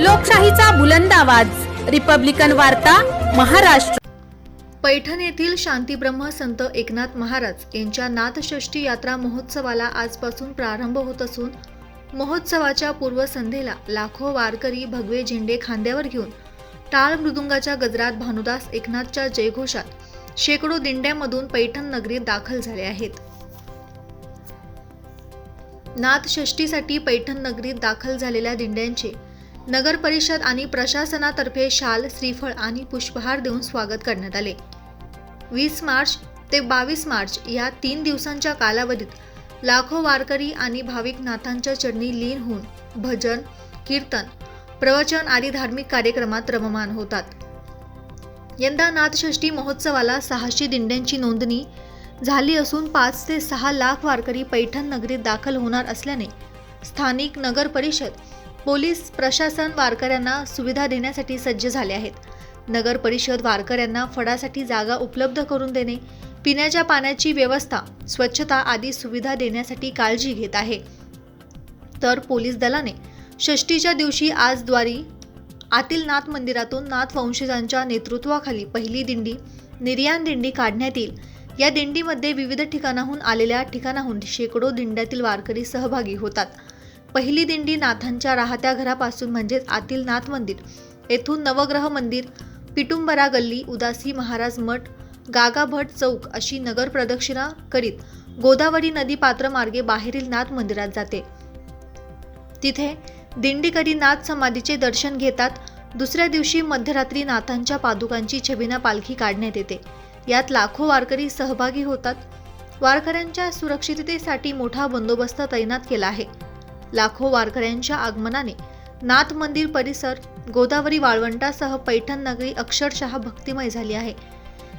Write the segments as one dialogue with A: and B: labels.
A: लोकशाहीचा बुलंद आवाज. रिपब्लिकन वार्ता महाराष्ट्र.
B: पैठण येथील शांतीब्रह्म संत एकनाथ महाराज यांच्या नाथषष्ठी यात्रा महोत्सवाला आजपासून प्रारंभ होत असून महोत्सवाच्या पूर्वसंध्येला लाखो वारकरी भगवे झेंडे खांद्यावर घेऊन टाळ मृदुंगाच्या गजरात भानुदास एकनाथच्या जयघोषात शेकडो दिंड्यामधून पैठण नगरीत दाखल झाले आहेत. नाथषष्ठीसाठी पैठण नगरीत दाखल झालेल्या दिंड्यांचे नगर परिषद आणि प्रशासनातर्फे शाल श्रीफळ आणि पुष्पहार देऊन स्वागत करण्यात आले. वीस मार्च ते बावीस मार्च या तीन दिवसांच्या कालावधीत लाखो वारकरी आणि भाविक नाथांच्या चरणी लीन होऊन भजन कीर्तन प्रवचन आदी धार्मिक कार्यक्रमात रममान होतात. यंदा नाथषष्ठी महोत्सवाला सहाशे दिंड्यांची नोंदणी झाली असून पाच ते सहा लाख वारकरी पैठण नगरीत दाखल होणार असल्याने स्थानिक नगर परिषद पोलीस प्रशासन वारकऱ्यांना सुविधा देण्यासाठी सज्ज झाले आहेत. नगर परिषद वारकऱ्यांना फडासाठी जागा उपलब्ध करून देणे पिण्याच्या पाण्याची व्यवस्था स्वच्छता आदी सुविधा देण्यासाठी काळजी घेत आहे. तर पोलीस दलाने षष्टीच्या दिवशी आज द्वारी आतील नाथ मंदिरातून नाथ वंशजांच्या नेतृत्वाखाली पहिली दिंडी निर्याण दिंडी काढण्यात येईल. या दिंडीमध्ये विविध ठिकाणाहून आलेल्या ठिकाणाहून शेकडो दिंड्यातील वारकरी सहभागी होतात. पहिली दिंडी नाथांच्या राहत्या घरापासून म्हणजेच आतील नाथ मंदिर. येथून नवग्रह मंदिर पिटुंबरा गल्ली उदासी महाराज मठ गागा भट चौक अशी नगर प्रदक्षिणा करीत गोदावरी नदी पात्र मार्गे बाहेरील नाथ मंदिरात जाते. तिथे दिंडीकरी नाथ समाधीचे दर्शन घेतात दुसऱ्या दिवशी मध्यरात्री नाथांच्या पादुकांची छबिना पालखी काढण्यात येते. यात लाखो वारकरी सहभागी होतात. वारकऱ्यांच्या सुरक्षिततेसाठी मोठा बंदोबस्त तैनात केला आहे. लाखो वारकऱ्यांच्या आगमनाने नाथ मंदिर परिसर गोदावरी वाळवंटासह पैठण नगरी अक्षरशः भक्तिमय झाली आहे.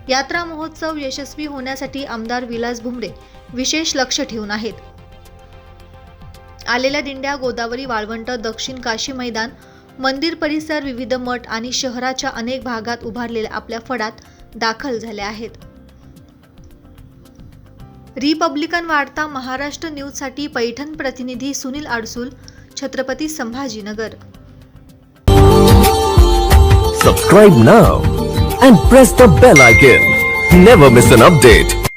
B: यात्रा महोत्सव यशस्वी होण्यासाठी आमदार विलास भुमरे विशेष लक्ष ठेवून आहेत. आलेल्या दिंड्या गोदावरी वाळवंट दक्षिण काशी मैदान मंदिर परिसर विविध मठ आणि शहराच्या अनेक भागात उभारलेल्या आपल्या फडात दाखल झाल्या आहेत. रिपब्लिकन वाढता महाराष्ट्र न्यूजसाठी पैठण प्रतिनिधी Sunil Adsul Chhatrapati Sambhajinagar.
C: Subscribe now and press the bell icon never miss an update